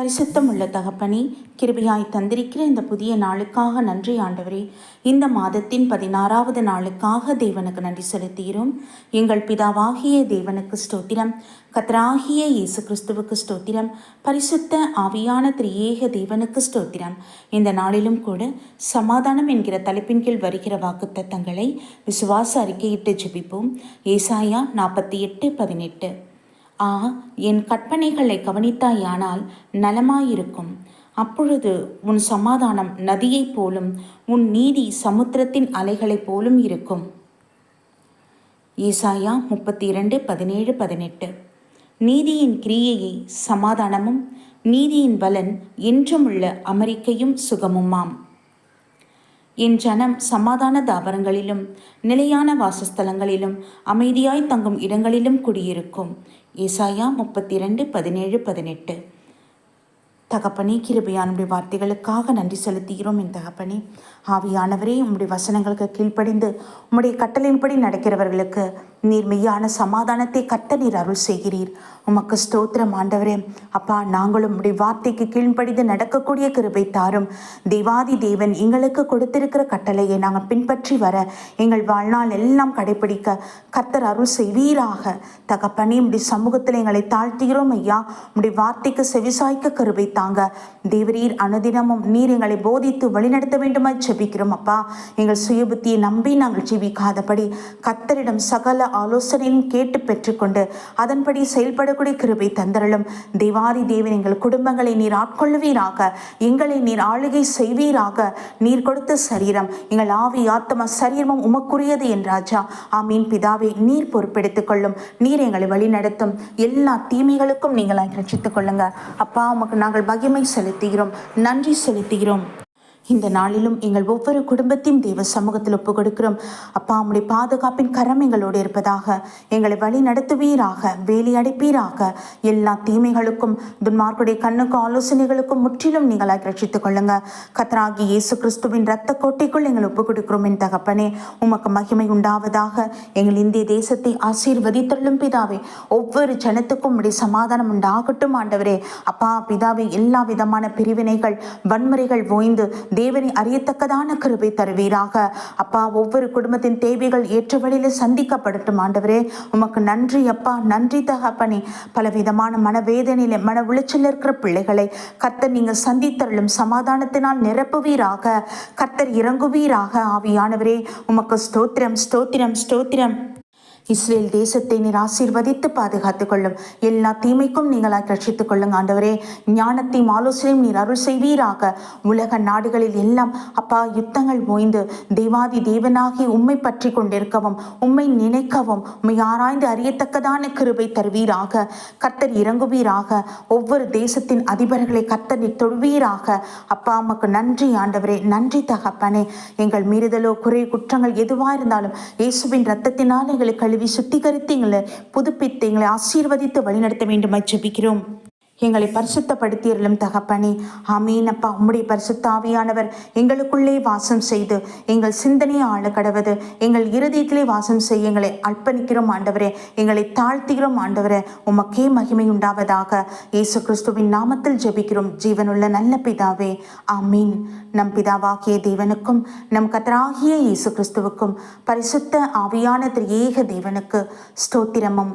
பரிசுத்தம் உள்ள தகப்பனே கிருபையாய் தந்திருக்கிற இந்த புதிய நாளுக்காக நன்றி ஆண்டவரே. இந்த மாதத்தின் பதினாறாவது நாளுக்காக தேவனுக்கு நன்றி செலுத்துகிறோம். எங்கள் பிதாவாகிய தேவனுக்கு ஸ்தோத்திரம். கத்ராகிய இயேசு கிறிஸ்துவுக்கு ஸ்தோத்திரம். பரிசுத்த ஆவியான திரியேக தேவனுக்கு ஸ்தோத்திரம். இந்த நாளிலும் கூட சமாதானம் என்கிற தலைப்பின் கீழ் வருகிற வாக்குத்தத்தங்களை விசுவாச அறிக்கையிட்டு ஜெபிப்போம். ஏசாயா நாற்பத்தி எட்டு பதினெட்டு. ஆ என் கற்பனைகளை கவனித்தாயானால் நலமாயிருக்கும். அப்பொழுது உன் சமாதானம் நதியைப் போலும் உன் நீதி சமுத்திரத்தின் அலைகளைப் போலும் இருக்கும். ஏசாயா முப்பத்தி இரண்டு பதினேழு பதினெட்டு. நீதியின் கிரியையை சமாதானமும் நீதியின் பலன் என்றுமுள்ள அமெரிக்கையும் சுகமுமாம். என் ஜனம் சமாதான தாவரங்களிலும் நிலையான வாசஸ்தலங்களிலும் அமைதியாய் தங்கும் இடங்களிலும் குடியிருக்கும். ஏசாயா முப்பத்தி ரெண்டு பதினேழு பதினெட்டு. தகப்பனே கிருபையானுடைய வார்த்தைகளுக்காக நன்றி செலுத்துகிறோம் என் தகப்பனே. ஆவியானவரே உம்முடைய வசனங்களுக்கு கீழ்ப்படிந்து உம்முடைய கட்டளையின்படி நடக்கிறவர்களுக்கு நீர் மெய்யான சமாதானத்தை கட்ட நீர் அருள் செய்கிறீர். உமக்கு ஸ்தோத்திரம் ஆண்டவரே. அப்பா நாங்களும் உடைய வார்த்தைக்கு கீழ்ப்படிந்து நடக்கக்கூடிய கிருபை தாரும். தேவாதி தேவன் எங்களுக்கு கொடுத்திருக்கிற கட்டளையை நாங்கள் பின்பற்றி வர எங்கள் வாழ்நாள் எல்லாம் கடைபிடிக்க கத்தர் அருள் செய்வீராக. தகப்பனே உடைய சமூகத்தில் எங்களை தாழ்த்துகிறோம் ஐயா. உடைய வார்த்தைக்கு செவிசாய்க்க கருவை தாங்க. தேவரீர் அனுதினமும் நீர் எங்களை போதித்து வழிநடத்த வேண்டுமா செபிக்கிறோம் அப்பா. எங்கள் சுயபுத்தியை நம்பி நாங்கள் ஜீவிக்காதபடி கத்தரிடம் சகல ஆலோசனையும் கேட்டு பெற்றுக்கொண்டு அதன்படி செயல்படக்கூடிய கிருபை தந்தரலும் தேவாதி தேவன் எங்கள் குடும்பங்களை நீர் ஆட்கொள்வீராக எங்களை நீர் ஆளுகை செய்வீராக. நீர் கொடுத்த சரீரம் எங்கள் ஆவி ஆத்தம சரீரமும் உமக்குரியது என்றாச்சா ஆமீன். பிதாவே நீர் பொறுப்பெடுத்துக் கொள்ளும். நீர் எங்களை வழிநடத்தும் எல்லா தீமைகளுக்கும் நீங்கள் ரட்சித்துக் கொள்ளுங்க. அப்பா உமக்கு நாங்கள் மகிமை செலுத்துகிறோம். நன்றி செலுத்துகிறோம். இந்த நாளிலும் எங்கள் ஒவ்வொரு குடும்பத்தையும் தேவ சமூகத்தில் ஒப்புக் கொடுக்கிறோம் அப்பா உம்முடைய பாதுகாப்பின் கரம் எங்களோடு இருப்பதாக எங்களை வழி நடத்துவீராக வேலி அடைப்பீராக எல்லா தீமைகளுக்கும் துன்மார்க்குடைய கண்ணுக்கு ஆலோசனைகளுக்கும் முற்றிலும் நீங்களாக ரட்சித்துக் கொள்ளுங்க. கத்ராகி இயேசு கிறிஸ்துவின் ரத்த கோட்டைக்குள் எங்கள் ஒப்புக் கொடுக்கிறோம் என் தகப்பனே. உமக்கு மகிமை உண்டாவதாக எங்கள் இந்திய தேசத்தை ஆசீர்வதித்தள்ளும் பிதாவே. ஒவ்வொரு ஜனத்துக்கும் உடைய சமாதானம் உண்டாகட்டும் ஆண்டவரே. அப்பா பிதாவே எல்லா விதமான பிரிவினைகள் வன்முறைகள் ஓய்ந்து தேவனை அறியத்தக்கதான கிருபை தருவீராக. அப்பா ஒவ்வொரு குடும்பத்தின் தேவைகள் ஏற்ற வழியில் சந்திக்கப்படட்டும் ஆண்டவரே. உமக்கு நன்றி அப்பா. நன்றி தகப்பனே. பலவிதமான மனவேதனையில மன உளைச்சல் இருக்கிற பிள்ளைகளை கர்த்தர் நீங்கள் சந்தித்தருளும் சமாதானத்தினால் நிரப்புவீராக. கர்த்தர் இறங்குவீராக. ஆவியானவரே உமக்கு ஸ்தோத்திரம் ஸ்தோத்திரம் ஸ்தோத்திரம். இஸ்ரேல் தேசத்தை நீர் ஆசீர்வதித்து பாதுகாத்துக் கொள்ளும் எல்லா தீமைக்கும் நீங்களாக ரட்சித்துக் கொள்ளுங்க ஆண்டவரே. ஞானத்தையும் ஆலோசனையும் நீர் அருள் செய்வீராக. உலக நாடுகளில் எல்லாம் அப்பா யுத்தங்கள் ஓய்ந்து தேவாதி தேவனாகி உம்மை பற்றி கொண்டிருக்கவும் உம்மை நினைக்கவும் உம்மை ஆராய்ந்து அறியத்தக்கதான கிருபை தருவீராக. கர்த்தர் இறங்குவீராக. ஒவ்வொரு தேசத்தின் அதிபர்களை கர்த்தர் நீர் தொழுவீராக. அப்பா அம்மாக்கு நன்றி ஆண்டவரே. நன்றி தகப்பனே. எங்கள் மீறுதலோ குறை குற்றங்கள் எதுவாக இருந்தாலும் இயேசுவின் ரத்தத்தினால் எங்களுக்கு கழுவி சுத்திகரித்து எங்களை புதுப்பித்து எங்களை ஆசீர்வதித்து வழிநடத்த வேண்டுமாய் ஜெபிக்கிறோம். எங்களை பரிசுத்தப்படுத்தியர்களும் தகப்பனே. அமீன் அப்பா உம்முடைய பரிசுத்த ஆவியானவர் எங்களுக்குள்ளே வாசம் செய்து எங்கள் சிந்தனையை ஆள கடவது எங்கள் இருதயத்திலே வாசம் செய்ய எங்களை அர்ப்பணிக்கிறோம் ஆண்டவரே. எங்களை தாழ்த்துகிறோம் ஆண்டவரே. உமக்கே மகிமை உண்டாவதாக. இயேசு கிறிஸ்துவின் நாமத்தில் ஜெபிக்கிறோம். ஜீவனுள்ள நல்ல பிதாவே அமீன் நம் பிதாவாகிய தேவனுக்கும் நம் கத்தராகிய இயேசு கிறிஸ்துவுக்கும் பரிசுத்த ஆவியான திரியேக தேவனுக்கு ஸ்தோத்திரமும்.